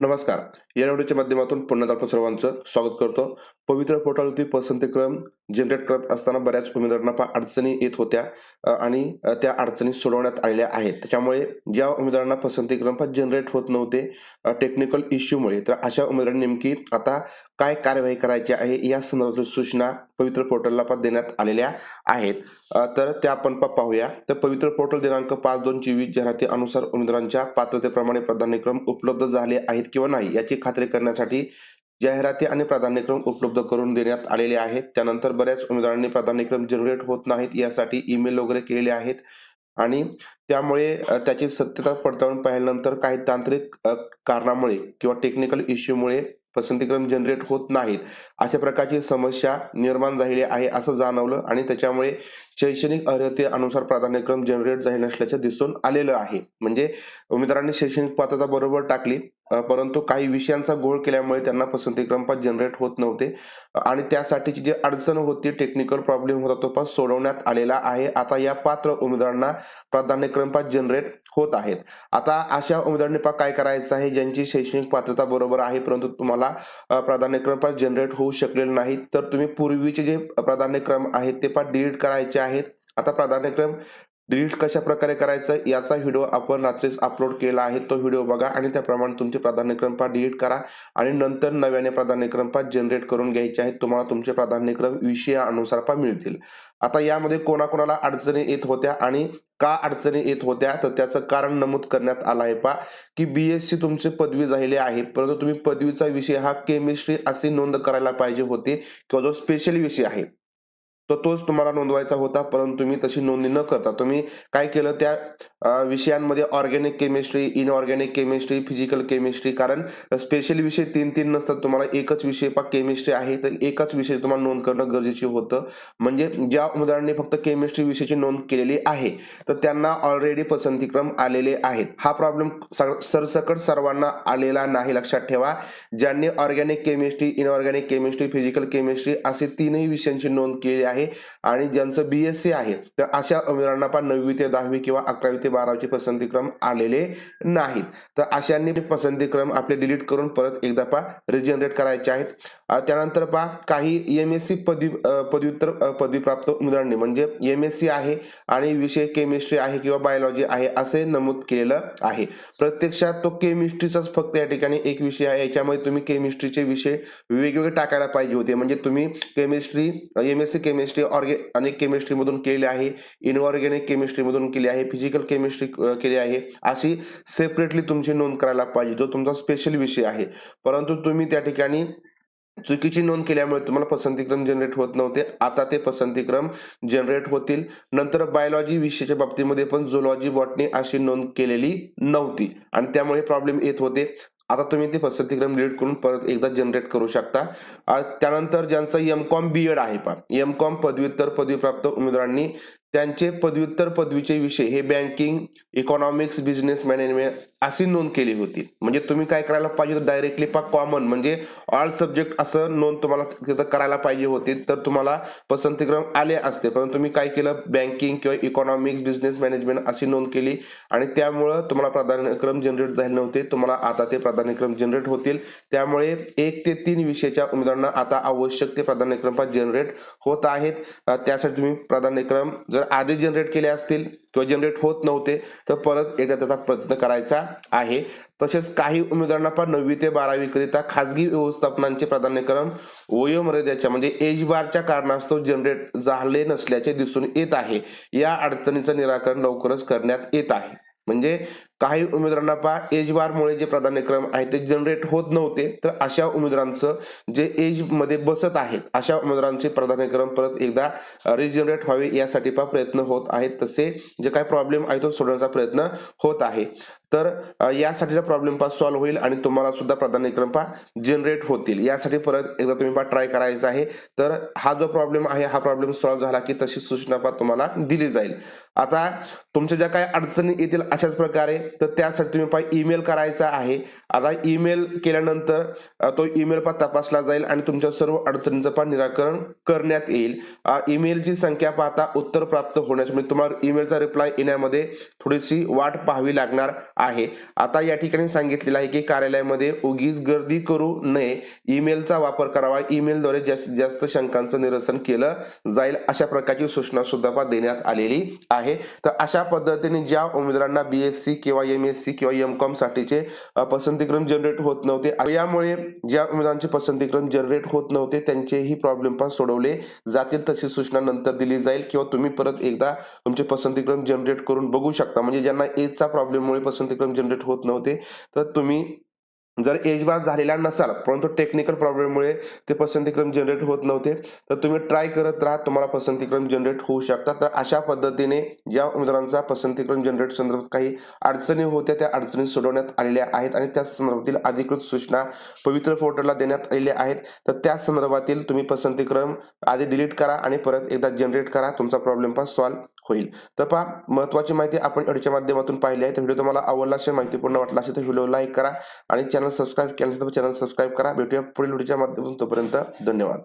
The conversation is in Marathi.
नमस्कार. या व्हिडिओच्या माध्यमातून पुन्हा आपण सर्वांचं स्वागत करतो. पवित्र पोर्टलवरती पसंतीक्रम जनरेट करत असताना बऱ्याच उमेदवारांना फार अडचणी येत होत्या आणि त्या अडचणी सोडवण्यात आलेल्या आहेत. त्याच्यामुळे ज्या उमेदवारांना पसंतीक्रम फार जनरेट होत नव्हते टेक्निकल इश्यूमुळे तर अशा उमेदवारांनी नेमकी आता काय कार्यवाही करायची आहे या संदर्भातील सूचना पवित्र पोर्टलला पण देण्यात आलेल्या आहेत. तर त्या आपण पाहूया. तर पवित्र पोर्टल दिनांक पाच दोन चोवीस जाहिरातीनुसार उमेदवारांच्या पात्रतेप्रमाणे प्राधान्यक्रम उपलब्ध झाले आहेत किंवा नाही याची खात्री करण्यासाठी जाहिराती आणि प्राधान्यक्रम उपलब्ध करून देण्यात आलेले आहेत. त्यानंतर बऱ्याच उमेदवारांनी प्राधान्यक्रम जनरेट होत नाहीत यासाठी ईमेल वगैरे केलेले आहेत. आणि त्यामुळे त्याची सत्यता पडताळून पाहिल्यानंतर काही तांत्रिक कारणामुळे किंवा टेक्निकल इश्यूमुळे पसंतीक्रम जनरेट होत नाहीत. अशा प्रकारची समस्या निर्माण झालेली आहे असं जाणवलं आणि त्याच्यामुळे शैक्षणिक अर्हतेनुसार प्राधान्यक्रम जनरेट झाले नसल्याचं दिसून आलेलं आहे. म्हणजे उमेदवारांनी शैक्षणिक पात्रता बरोबर टाकली परंतु काही विषयांचा गोळ केल्यामुळे त्यांना पसंतीक्रम पास जनरेट होत नव्हते. आणि त्यासाठीची जी अडचण होती टेक्निकल प्रॉब्लेम होता तो पास सोडवण्यात आलेला आहे. आता या पात्र उमेदवारांना प्राधान्यक्रम जनरेट होत आहेत. आता अशा उमेदवारांनी पा काय करायचं आहे? ज्यांची शैक्षणिक पात्रता बरोबर आहे परंतु तुम्हाला प्राधान्यक्रम जनरेट होऊ शकलेले नाही तर तुम्ही पूर्वीचे जे प्राधान्यक्रम आहेत ते पा डिलीट करायचे आहेत. आता प्राधान्यक्रम डिलीट कशा प्रकारे करायचं? याचा व्हिडिओ आपण रात्रीच अपलोड केला आहे. तो व्हिडिओ बघा आणि त्याप्रमाणे तुमचे प्राधान्यक्रम पा डिलीट करा आणि नंतर नव्याने प्राधान्यक्रम पा जनरेट करून घ्यायचे आहेत. तुम्हाला तुमचे प्राधान्यक्रम विषयानुसार पा मिळतील. आता यामध्ये कोणाकोणाला अडचणी येत होत्या आणि का अडचणी येत होत्या? तर त्याचं कारण नमूद करण्यात आलं आहे पा की बी एस सी तुमची पदवी झालेली आहे. परंतु तुम्ही पदवीचा विषय हा केमिस्ट्री अशी नोंद करायला पाहिजे होती किंवा जो स्पेशल विषय आहे. तर तोच तुम्हाला नोंदवायचा होता परंतु तुम्ही तशी नोंदणी न करता तुम्ही काय केलं त्या विषयांमध्ये organic chemistry inorganic chemistry physical chemistry कारण स्पेशल विषय तीन तीन नसतात तुम्हाला एकच विषय पा केमिस्ट्री आहे तर एकच विषय तुम्हाला नोंद करणं गरजेचे होतं. म्हणजे ज्या उमेदवारांनी फक्त केमिस्ट्री विषयाची नोंद केलेली आहे तर त्यांना ऑलरेडी पसंतीक्रम आलेले आहेत. हा प्रॉब्लेम सरसकट सर्वांना आलेला नाही लक्षात ठेवा. ज्यांनी organic chemistry inorganic chemistry physical chemistry असे तीनही विषयांची नोंद केली आहे आणि ज्यांचं बी एस सी आहे तर अशा उमेदवारांना पण नववी ते दहावी किंवा अकरावी ते बारावीचे पसंतीक्रम आलेले नाहीत. तर अशांनी पसंतीक्रम आपले डिलीट करून परत एकदा पा रिजनरेट करायचे आहेत. त्यानंतर पा काही एम एस सी पदवी पदव्युत्तर पदवी पदवीप्राप्त उमेदवारांनी म्हणजे एम एस सी आहे आणि विषय केमिस्ट्री आहे किंवा बायोलॉजी आहे असे नमूद केलेलं आहे. प्रत्यक्षात तो केमिस्ट्रीचाच फक्त या ठिकाणी एक विषय आहे याच्यामध्ये तुम्ही केमिस्ट्रीचे विषय वेगवेगळे टाकायला पाहिजे होते. म्हणजे तुम्ही chemistry M S C chemistry ऑर्गे अनेक केमिस्ट्रीमधून केलेली आहे. इनऑर्गॅनिक केमिस्ट्रीमधून केली आहे. फिजिकल केमिस्ट्री केली आहे. अशी सेपरेटली तुमची नोंद करायला पाहिजे. जो तुमचा स्पेशल विषय आहे. परंतु तुम्ही त्या ठिकाणी चुकीची नोंद केल्यामुळे तुम्हाला पसंतीक्रम जनरेट होत नव्हते. आता ते पसंतीक्रम जनरेट होतील. नंतर बायोलॉजी विषयाच्या बाबतीमध्ये पण झुलॉजी बॉटनी अशी नोंद केलेली नव्हती. आणि त्यामुळे प्रॉब्लेम येत होते. आता तुम्ही ते पसंतीक्रम डिलीट करून परत एकदा जनरेट करू शकता. त्यानंतर ज्यांचं एम कॉम बी एड आहे पा एम कॉम पदव्युत्तर पदवीप्राप्त उमेदवारांनी त्यांचे पदव्युत्तर पदवीचे विषय हे बँकिंग इकॉनॉमिक्स बिझनेस मॅनेजमेंट अशी नोंद केली होती. म्हणजे तुम्ही काय करायला पाहिजे डायरेक्टली पा कॉमन म्हणजे ऑल सब्जेक्ट असं नोंद तुम्हाला तिथं करायला पाहिजे होती तर तुम्हाला पसंतीक्रम आले असते. परंतु तुम्ही काय केलं? बँकिंग किंवा इकॉनॉमिक्स बिझनेस मॅनेजमेंट अशी नोंद केली आणि त्यामुळं तुम्हाला प्राधान्यक्रम जनरेट झाले नव्हते. तुम्हाला आता ते प्राधान्यक्रम जनरेट होतील. त्यामुळे एक ते तीन विषयाच्या उमेदवारांना आता आवश्यक ते प्राधान्यक्रम जनरेट होत आहेत. त्यासाठी तुम्ही प्राधान्यक्रम जर आधी जनरेट केले असतील किंवा जनरेट होत नव्हते तर परत एकदा त्याचा प्रयत्न करायचा आहे. तसेच काही उमेदवारांना पण नववी ते बारावी करिता खाजगी व्यवस्थापनांचे प्राधान्यक्रम वयोमर्यादेच्या म्हणजे एज बारच्या कारणास्तव जनरेट झाले नसल्याचे दिसून येत आहे. या अडचणीचं निराकरण लवकरच करण्यात येत आहे. म्हणजे काही उमेदवारांना पहा एज बारमुळे जे प्राधान्यक्रम आहे ते जनरेट होत नव्हते. तर अशा उमेदवारांचं जे एजमध्ये बसत आहेत अशा उमेदवारांचे प्राधान्यक्रम परत एकदा रिजनरेट व्हावे यासाठी पहा प्रयत्न होत आहेत. तसे जे काही प्रॉब्लेम आहे तो सोडवण्याचा प्रयत्न होत आहे. तर यासाठीचा प्रॉब्लेम पहा सॉल्व्ह होईल आणि तुम्हाला सुद्धा प्राधान्यक्रम पहा जनरेट होतील. यासाठी परत एकदा तुम्ही पहा ट्राय करायचा आहे. तर हा जो प्रॉब्लेम आहे हा प्रॉब्लेम सॉल्व्ह झाला की तशी सूचना पहा तुम्हाला दिली जाईल. आता तुमच्या ज्या काही अडचणी येतील अशाच प्रकारे तर त्यासाठी तुम्ही पाहिजे ईमेल करायचा आहे. आता ईमेल केल्यानंतर तो ईमेल पण तपासला जाईल आणि तुमच्या सर्व अडचणींचं पण निराकरण करण्यात येईल. ईमेलची संख्या पाहता उत्तर प्राप्त होण्याची म्हणजे तुम्हाला ईमेलचा रिप्लाय येण्यामध्ये थोडीशी वाट पाहावी लागणार आहे. आता या ठिकाणी सांगितलेलं आहे की कार्यालयामध्ये उगीच गर्दी करू नये. ईमेलचा वापर करावा. ईमेलद्वारे जास्तीत जास्त शंकांचं निरसन केलं जाईल अशा प्रकारची सूचना सुद्धा देण्यात आलेली आहे. तर अशा पद्धतीने ज्या उमेदवारांना बीएससी किंवा किंवा एम एस सी किंवा एम कॉम साठीचे पसंतीक्रम जनरेट होत नव्हते. यामुळे ज्या उमेदवारांचे पसंतीक्रम जनरेट होत नव्हते त्यांचेही प्रॉब्लेम पण सोडवले जातील तशी सूचना नंतर दिली जाईल किंवा तुम्ही परत एकदा तुमचे पसंतीक्रम जनरेट करून बघू शकता. म्हणजे ज्यांना एजचा प्रॉब्लेममुळे पसंतीक्रम जनरेट होत नव्हते तर तुम्ही जर एज बार झालेला नसाल परंतु टेक्निकल प्रॉब्लेममुळे ते पसंतीक्रम जनरेट होत नव्हते तर तुम्ही ट्राय करत राहा तुम्हाला पसंतीक्रम जनरेट होऊ शकतात. तर अशा पद्धतीने ज्या उमेदवारांचा पसंतीक्रम जनरेट संदर्भात काही अडचणी होत्या त्या अडचणी सोडवण्यात आलेल्या आहेत आणि त्या संदर्भातील अधिकृत सूचना पवित्र पोर्टलला देण्यात आलेल्या आहेत. तर त्या संदर्भातील तुम्ही पसंतीक्रम आधी डिलीट करा आणि परत एकदा जनरेट करा. तुमचा प्रॉब्लेम पण सॉल्व्ह होईल. तर पहा महत्वाची माहिती आपण व्हिडिओच्या माध्यमातून पाहिली आहे. तर व्हिडिओ तुम्हाला आवडला असेल माहितीपूर्ण वाटला असेल तर व्हिडिओ लाईक करा आणि चॅनल सबस्क्राईब केलं तर चॅनल सबस्क्राईब करा. भेटूया पुढील व्हिडिओच्या माध्यमातून. तोपर्यंत धन्यवाद.